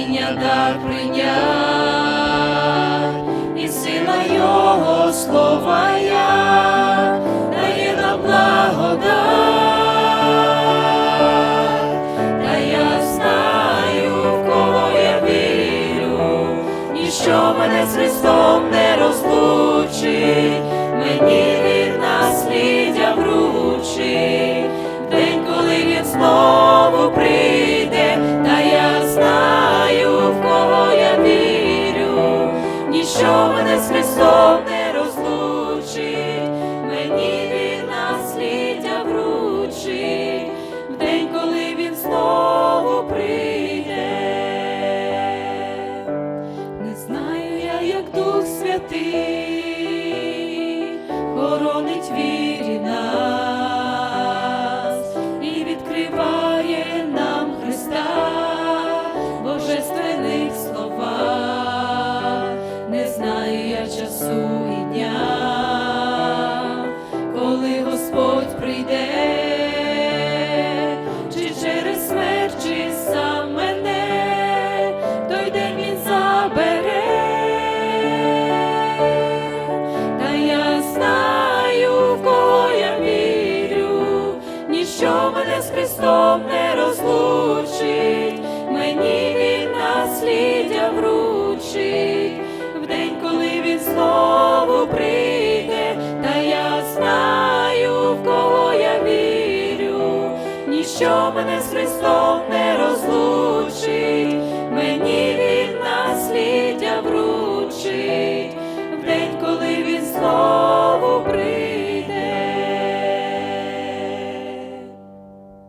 спасіння дар прийняв, і сила Його слова я дає на благодать. та я знаю, в кого я вірю, ніщо мене з Христом не розлучить мені. Святий хоронить вірі ніщо мене з Христом не розлучить, мені він наслідя вручить, в день, коли він знову прийде, та я знаю, в кого я вірю, ніщо мене з Христом